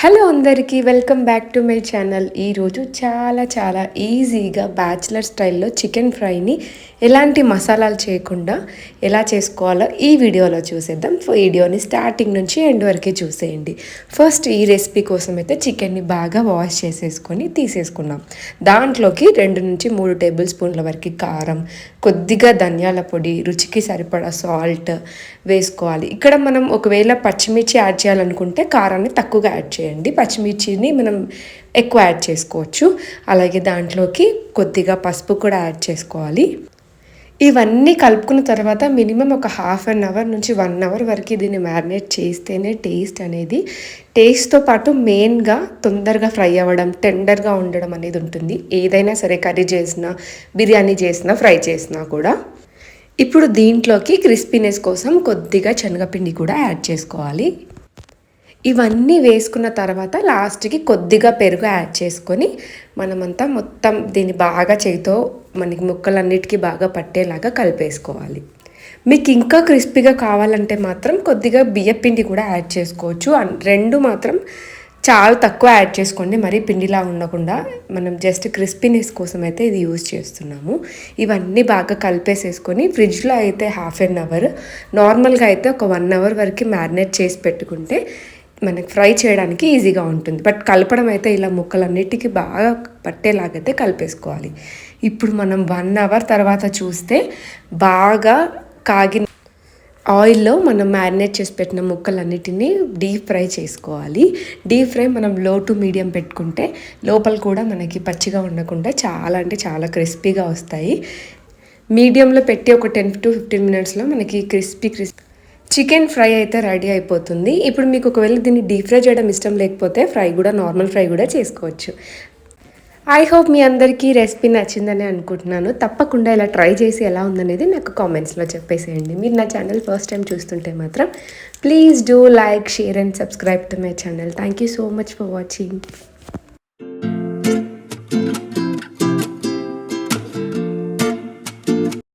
Hello అందరికీ welcome back to my channel ఈరోజు చాలా చాలా ఈజీగా బ్యాచిలర్ స్టైల్లో చికెన్ ఫ్రైని ఎలాంటి మసాలాలు చేయకుండా ఎలా చేసుకోవాలో ఈ వీడియోలో చూసేద్దాం. వీడియోని స్టార్టింగ్ నుంచి ఎండ్ వరకే చూసేయండి. ఫస్ట్ ఈ రెసిపీ కోసం అయితే చికెన్ని బాగా వాష్ చేసేసుకొని తీసేసుకున్నాం. దాంట్లోకి రెండు నుంచి మూడు టేబుల్ స్పూన్ల వరకు కారం కొద్దిగా ధనియాల పొడి రుచికి సరిపడా సాల్ట్ వేసుకోవాలి. ఇక్కడ మనం ఒకవేళ పచ్చిమిర్చి యాడ్ చేయాలనుకుంటే కారాన్ని తక్కువగా యాడ్ చేయండి. పచ్చిమిర్చిని మనం ఎక్కువ యాడ్ చేసుకోవచ్చు. అలాగే దాంట్లోకి కొద్దిగా పసుపు కూడా యాడ్ చేసుకోవాలి. ఇవన్నీ కలుపుకున్న తర్వాత మినిమం ఒక హాఫ్ అన్ అవర్ నుంచి వన్ అవర్ వరకు దీన్ని మ్యారినేట్ చేస్తేనే టేస్ట్ అనేది టేస్ట్తో పాటు మెయిన్గా తొందరగా ఫ్రై అవ్వడం టెండర్గా ఉండడం అనేది ఉంటుంది. ఏదైనా సరే కర్రీ చేసినా బిర్యానీ చేసినా ఫ్రై చేసినా కూడా. ఇప్పుడు దీంట్లోకి క్రిస్పీనెస్ కోసం కొద్దిగా శనగపిండి కూడా యాడ్ చేసుకోవాలి. ఇవన్నీ వేసుకున్న తర్వాత లాస్ట్కి కొద్దిగా పెరుగు యాడ్ చేసుకొని మనమంతా మొత్తం దీన్ని బాగా చేతితో మనకి ముక్కలన్నిటికీ బాగా పట్టేలాగా కలిపేసుకోవాలి. మీకు ఇంకా క్రిస్పీగా కావాలంటే మాత్రం కొద్దిగా బియ్యపిండి కూడా యాడ్ చేసుకోవచ్చు. రెండు మాత్రం చాలా తక్కువ యాడ్ చేసుకోండి. మరీ పిండిలా ఉండకుండా మనం జస్ట్ క్రిస్పీనెస్ కోసం అయితే ఇది యూజ్ చేస్తున్నాము. ఇవన్నీ బాగా కలిపేసేసుకొని ఫ్రిడ్జ్లో అయితే హాఫ్ అన్ అవర్ నార్మల్గా అయితే ఒక వన్ అవర్ వరకు మ్యారినేట్ చేసి పెట్టుకుంటే మనకి ఫ్రై చేయడానికి ఈజీగా ఉంటుంది. బట్ కలపడం అయితే ఇలా ముక్కలన్నిటికీ బాగా పట్టేలాగైతే కలిపేసుకోవాలి. ఇప్పుడు మనం వన్ అవర్ తర్వాత చూస్తే బాగా కాగిన ఆయిల్లో మనం మ్యారినేట్ చేసి పెట్టిన ముక్కలన్నిటినీ డీప్ ఫ్రై చేసుకోవాలి. డీప్ ఫ్రై మనం లో టు మీడియం పెట్టుకుంటే లోపల కూడా మనకి పచ్చిగా ఉండకుండా చాలా అంటే చాలా క్రిస్పీగా వస్తాయి. మీడియంలో పెట్టి ఒక టెన్ టు ఫిఫ్టీన్ మినిట్స్లో మనకి క్రిస్పీ క్రిస్పీ చికెన్ ఫ్రై అయితే రెడీ అయిపోతుంది. ఇప్పుడు మీకు ఒకవేళ దీన్ని డీప్ ఫ్రై చేయడం ఇష్టం లేకపోతే ఫ్రై కూడా నార్మల్ ఫ్రై కూడా చేసుకోవచ్చు. ఐ హోప్ మీ అందరికీ రెసిపీ నచ్చిందని అనుకుంటున్నాను. తప్పకుండా ఇలా ట్రై చేసి ఎలా ఉందనేది నాకు కామెంట్స్లో చెప్పేసేయండి. మీరు నా ఛానల్ ఫస్ట్ టైం చూస్తుంటే మాత్రం please do like share and subscribe to my channel. Thank you so much for watching